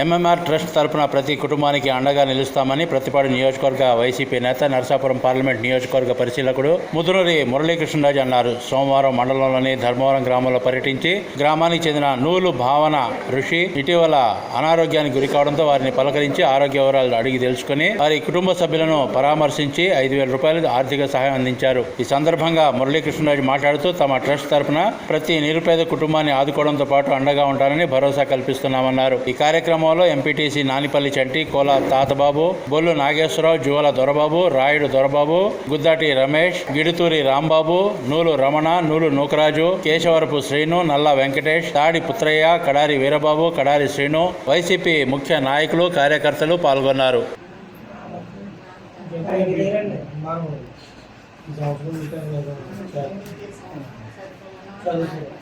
MMR trust తరపున ప్రతి కుటుంబానికి అండగా నిలుస్తామని ప్రతిపాడు నియోజకవర్గ వైసీపీ నేత నరసాపురం పార్లమెంట్ నియోజకవర్గ పరిశీలకుడు ముదునూరి మురళీకృష్ణరాజు అన్నారు. సోమవారం మండలంలోని ధర్మవరం గ్రామంలో పర్యటించి గ్రామానికి చెందిన నూలు భావన ఋషి ఇటీవల అనారోగ్యానికి గురి కావడంతో వారిని పలకరించి ఆరోగ్య వివరాలు అడిగి తెలుసుకుని వారి కుటుంబ సభ్యులను పరామర్శించి ఐదు వేల రూపాయలు ఆర్థిక సహాయం అందించారు. ఈ సందర్భంగా మురళీకృష్ణరాజు మాట్లాడుతూ తమ ట్రస్ట్ తరపున ప్రతి నిరుపేద కుటుంబాన్ని ఆదుకోవడంతో పాటు అండగా ఉంటారని భరోసా కల్పిస్తున్నామన్నారు. ఈ కార్యక్రమం గ్రామంలో ఎంపీటీసీ నానిపల్లి చంటి కోల తాతబాబు బొల్లు నాగేశ్వరరావు జువల దొరబాబు రాయుడు దొరబాబు గుద్దాటి రమేష్ గిడుతూరి రాంబాబు నూలు రమణ నూలు నూకరాజు కేశవరపు శ్రీను నల్ల వెంకటేష్ తాడి పుత్రయ్య కడారి వీరబాబు కడారి శ్రీను వైసీపీ ముఖ్య నాయకులు కార్యకర్తలు పాల్గొన్నారు. మనం